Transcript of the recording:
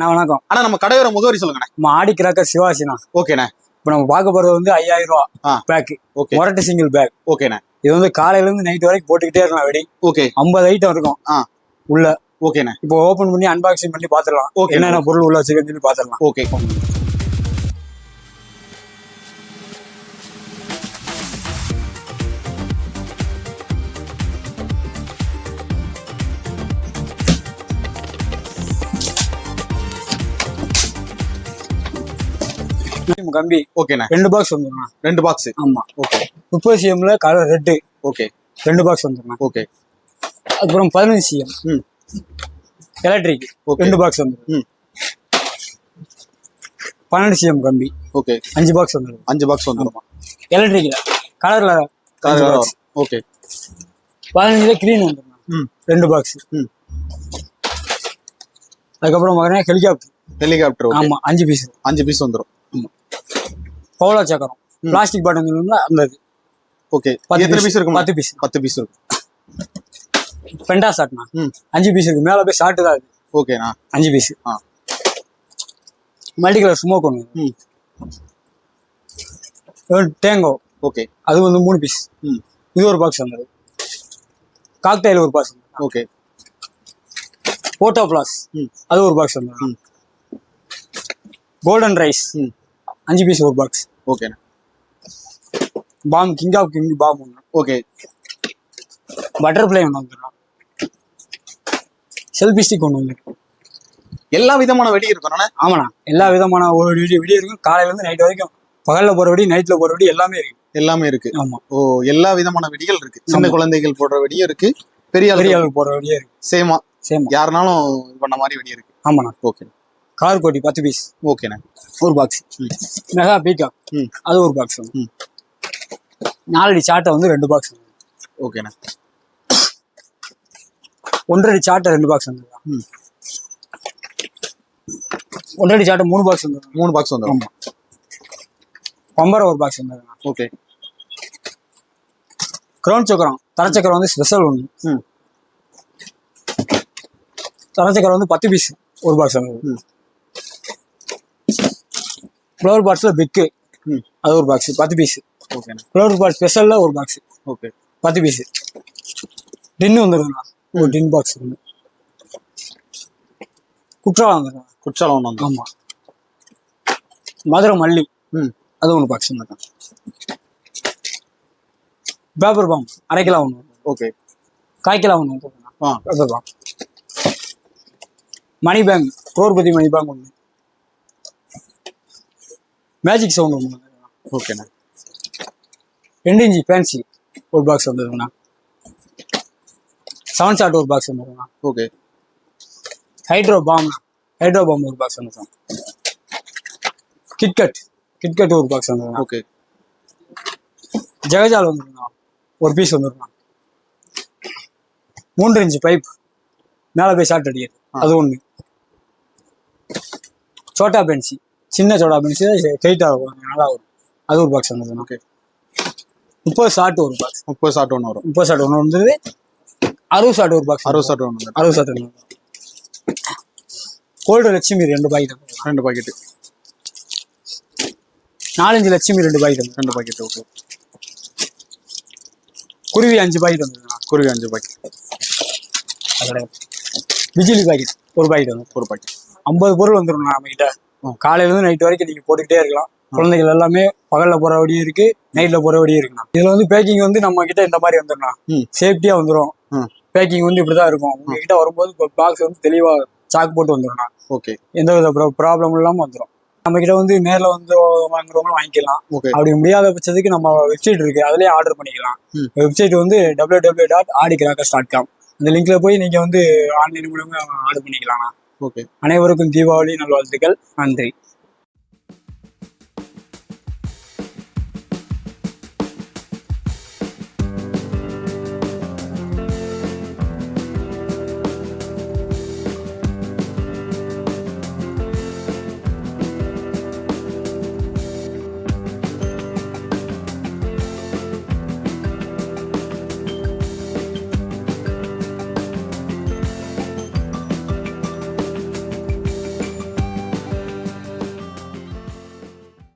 நான் வணக்கம். ஆனா நம்ம கடையோட முகவரி சொல்லுங்கண்ணே. நம்ம ஆடி கிராக்கர் சிவாசினா ஓகேண்ணே. இப்போ நம்ம பார்க்க போறது வந்து ஐயாயிரம் ரூபா. Pack okay. மொரட்டு சிங்கிள் பேக் ஓகேண்ணே. இது வந்து காலையில இருந்து நைட் வரைக்கும் போட்டுக்கிட்டே இருக்கலாம் வெடி. ஓகே. ஐம்பது ஐட்டம் இருக்கும். உள்ள. ஓகேண்ணே. இப்போ ஓபன் பண்ணி அன்பாக்சிங் பண்ணி பாத்துடலாம் ஓகே என்னென்ன பொருள் உள்ள வச்சிருக்கேன்னு சொல்லி பாத்துடலாம் ஓகே. கம்பி. ஓகேண்ணே ரெண்டு பாக்ஸ் வந்துடும் ரெண்டு பாக்ஸ் ஆமா. ஓகே முப்பது சிஎம்ல கலர் ரெட்டு ஓகே ரெண்டு பாக்ஸ் வந்துடும் ஓகே அப்புறம் பதினஞ்சு சிஎம் ம். எலக்ட்ரிக் ரெண்டு பாக்ஸ் வந்துடும் ம். பன்னெண்டு சிஎம் கம்பி. ஓகே அஞ்சு பாக்ஸ் வந்துடும் அஞ்சு பாக்ஸ் வந்துருமா. எலக்ட்ரிக்ல கலர்ல பாக்ஸ் ஓகே பதினஞ்சுல கிரீன் வந்துடும் ம். ரெண்டு பாக்ஸ் ம். அதுக்கப்புறம் பார்த்தீங்கன்னா ஹெலிகாப்டர் ஹெலிகாப்டர் ஆமா அஞ்சு பீஸ் அஞ்சு பீஸ் வந்துரும். பவுலா சக்கரம். பிளாஸ்டிக் சொல்லணும்னா அந்த இது. ஓகே பத்து. பீஸ் இருக்கும் பத்து piece. பத்து பீஸ் இருக்கும் பெண்டா ஷாட்னா ம்? அஞ்சு பீஸ் இருக்கு. மேல போய் ஷார்ட் தான் இருக்கு. ஓகேண்ணா அஞ்சு பீஸ் ஆ. மல்டி கலர் ஸ்மோக் ஒன்று ம் டேங்கோ ஓகே அது வந்து மூணு பீஸ் ம். இது ஒரு பாக்ஸ் வந்தது. காக்டைல் ஒரு பாக்ஸ் ஓகே போட்டோ பிளாஸ் ம். அது ஒரு பாக்ஸ் வந்தது. ம். கோல்டன் ரைஸ் ம். அஞ்சு பீஸ் ஒரு பாக்ஸ் ஓகேண்ணா bomb king of king bomb ஒன்று ஓகே பட்டர்ஃப்ளை ஒன்று வந்துடும் செல்ஃபி ஸ்டிக் ஒன்று வந்துடும் எல்லா விதமான வெடி இருக்கும் ஆமாண்ணா. எல்லா விதமான ஒரு விடிய விடிய இருக்கும். காலையில இருந்து நைட் வரைக்கும் பகல்ல போற வெடி நைட்ல போற வெடி எல்லாமே இருக்கு. எல்லாமே இருக்கு. ஆமா. ஓ எல்லா விதமான வெடிகள் இருக்கு. சின்ன குழந்தைகள் போடுற வெடியும் இருக்கு. பெரிய பெரிய ஆள் அளவுக்கு போற வெடியே இருக்கு சேமா சேம் யாருனாலும் பண்ண மாதிரி வெடி இருக்கு. ஆமாண்ணா. ஓகே கார் கோட்டி பத்து பீஸ் ஓகேண்ணே. ஒரு பாக்ஸ் மெகா பீக்கா அது ஒரு பாக்ஸ் நாலடி சாட்டை வந்து ரெண்டு பாக்ஸ் ஓகேண்ணே. ஒன்றரை சாட்டை ரெண்டு பாக்ஸ் வந்துருக்கா ம். ஒன்றரை சாட்டை மூணு பாக்ஸ் வந்துருக்கா மூணு பாக்ஸ் வந்துடும் ஆமா. பம்பரை ஒரு பாக்ஸ் வந்துருக்கா ஓகே. கிரவுண்ட் சக்கரம் தரச்சக்கரம் வந்து ஸ்பெஷல் ஒன்று தரச்சக்கரம் வந்து பத்து பீஸ் ஒரு பாக்ஸ் வந்துருக்கு ம். ஃப்ளவர் பாக்ஸில் பிக்கு அது ஒரு பாக்ஸ் பத்து பீஸ் ஓகேண்ணே ஃப்ளவர் பாக்ஸ் ஸ்பெஷலில் ஒரு பாக்ஸ் ஓகே பத்து பீஸ் டின்னு வந்துருங்கண்ணா ஒரு டின் பாக்ஸ் ஒன்று குற்றாலம் வந்துருங்க குற்றாலம் ஒன்று வந்து ஆமாம் மதுரை மல்லி. ம். அது ஒன்று பாக்ஸ் வந்துருக்கேன் பேப்பர் பாம் அரை கிலோ ஒன்று ஓகே கால் கிலோ ஒன்று paper bomb money bank கோர்பதி money bank ஒன்று மேஜிக் சவுண்ட் ஒன்று ஓகேண்ணே ரெண்டு இன்ச்சி ஃபேன்சி ஒரு பாக்ஸ் வந்துருக்குண்ணா செவன் ஷாட் ஒரு box வந்துருக்குண்ணா okay hydro bomb hydro bomb ஒரு பாக்ஸ் வந்துருக்கோம் கிட்கட் கிட்கட் ஒரு பாக்ஸ் வந்துருக்கோம் ஓகே ஜெகஜால் வந்துருக்கோம் ஒரு பீஸ் வந்துருக்கோம் மூன்று இன்ச்சு பைப் மேலே போய் ஷார்ட் அடிக்கிறது அது ஒன்று சோட்டா பென்சி சின்ன சோட்டா பென்சி டைட்டாக வரும். நல்லா வரும். அது ஒரு பாக்ஸ் வந்துருக்கோம் ஓகே முப்பது ஷார்ட் ஒரு பாக்ஸ் முப்பது ஷாட் ஒன்று வரும். முப்பது ஷார்ட் ஒன்று வந்தது. அறுபது ஷார்ட் ஒரு பாக்ஸ் அறுபது ஷாட் ஒன்று அறுபது ஷார்ட் ஒன்று கோல்டு லட்சுமி ரெண்டு பாக்கெட் ரெண்டு பாக்கெட்டு நாலஞ்சு லட்சுமி ரெண்டு பாக்கெட் ரெண்டு பாக்கெட் ஓகே குருவி அஞ்சு பாக்கெட் வந்துருக்கா குருவி அஞ்சு பாக்கெட் அதோட பிஜிலி பாக்கெட் ஒரு பாக்கெட் வந்து ஒரு பாக்கெட் ஐம்பது பொருள் வந்துடும் நம்ம கிட்ட. காலையில இருந்து நைட் வரைக்கும் நீங்க போட்டுக்கிட்டே இருக்கலாம். குழந்தைகள் எல்லாமே பகல்ல போற வழியும் இருக்கு நைட்ல போற வழியும் இருக்குண்ணா இதுல வந்து பேக்கிங் வந்து நம்ம கிட்ட இந்த மாதிரி வந்துடும் ம். சேஃப்டியா வந்துடும் பேக்கிங் வந்து இப்படிதான் இருக்கும். உங்ககிட்ட வரும்போது பாக்ஸ் வந்து தெளிவா சாக் போட்டு வந்துடும் ஓகே. எந்த வித ப்ராப்ளம் இல்லாம வந்துடும் நம்ம கிட்ட வந்து நேர்ல வந்து வாங்குறவங்களும் வாங்கிக்கலாம். அப்படி முடியாத பட்சத்துக்கு நம்ம வெப்சைட் இருக்கு. அதுலயே ஆர்டர் பண்ணிக்கலாம். வெப்சைட் வந்து W W dot Aadi crackers dot com அந்த லிங்க்ல போய் நீங்க வந்து ஆன்லைன் மூலமா ஆர்டர் பண்ணிக்கலாம். ஓகே. அனைவருக்கும் தீபாவளி நல்வாழ்த்துக்கள். நன்றி.